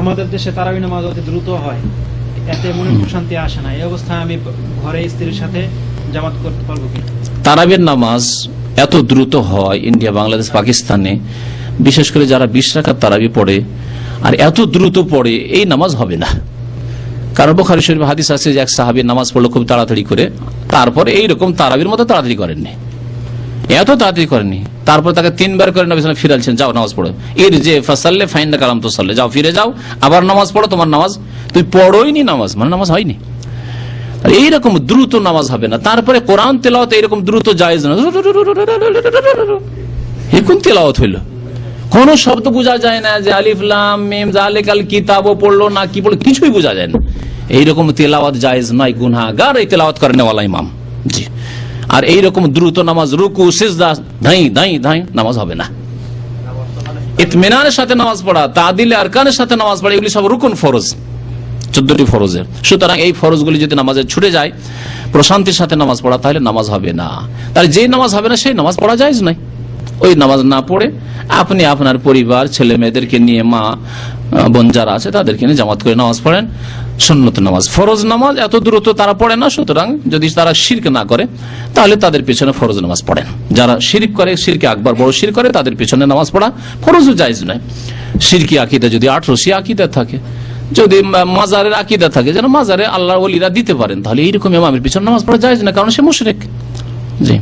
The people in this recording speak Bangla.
আমাদের দেশে তারাবি নামাজ অতি দ্রুত হয়। এতে মনে প্রশান্তি আসে না। এই অবস্থায় আমি ঘরে স্ত্রীর সাথে জামাত করতে পারব কি? তারাবের নামাজ এত দ্রুত হয় ইন্ডিয়া, বাংলাদেশ, পাকিস্তানে, বিশেষ করে যারা বিশ রাখার তারাবি পড়ে, আর এত দ্রুত পড়ে, এই নামাজ হবে না। কারণ বোখারি শরীফ হাদিস আছে যে এক সাহাবি নামাজ পড়ল খুব তাড়াতাড়ি করে, তারপরে এইরকম তারাবির মতো তাড়াতাড়ি করেননি। এত তাড়াতাড়ি করেনি। তারপর তাকে তিনবার করে নবী ফিরালছেন যাও নামাজ পড়ো। এর যে ফাসাল্লে ফাইন না কালাম তো সাল্লে যাও ফিরে যাও, আবার নামাজ পড়ো, তোমার নামাজ। তুই পড়োই নি নামাজ মানে নামাজ হয়নি। এইরকম দ্রুত নামাজ হবে না। তারপরে কোরআন তেলাওয়াত এরকম দ্রুত জায়েজ না। এখন তেলাওয়াত হইল? কোন শব্দ বোঝা যায় না যে আলিফলাম মিম জালেকাল কিতাবও পড়ল না, কি পড়ল, কিছুই বোঝা যায় না। এইরকম তেলাওয়াত জায়েজ নয় গুনাগার এই তেলাওয়াত করে নেওয়ালা ইমাম। জি। আর এইরকম দ্রুত নামাজ, রুকু, সিজদা, ধাই ধাই ধাই, নামাজ হবে না। ইতমিনানের সাথে নামাজ পড়া, তাদিলে আরকানের সাথে নামাজ পড়া, এগুলি সব রুকুন ফরজ, চোদ্দটি ফরজের। সুতরাং এই ফরজগুলি যদি নামাজে ছুটে যায়, প্রশান্তির সাথে নামাজ পড়া, তাহলে নামাজ হবে না। তাহলে যে নামাজ হবে না, সেই নামাজ পড়া যায় নাই ওই নামাজ না পড়ে আপনি আপনার পরিবার, ছেলে মেয়েদেরকে নিয়ে মা বোন যারা আছে তাদেরকে নিয়ে জামাত করে নামাজ পড়েন। সন্নত নামাজ। ফরজ নামাজ এত দ্রুত তারা পড়ে না, সুতরাং যদি তারা শির্ক না করে, তাহলে তাদের পিছনে ফরজ নামাজ পড়েন যারা শিরিক করে, শিরকে আকবর বড় শির করে, তাদের পিছনে নামাজ পড়া ফরজও জায়জ নয়। শিরকি আকিদা যদি আঠারোশি আকিদা থাকে, যদি মাজারের আকিদা থাকে, যেন মাজারে আল্লাহ ওলিরা দিতে পারেন, তাহলে এইরকম ইমামের পিছনে নামাজ পড়া যায় না, কারণ সে মুশরিক। জি।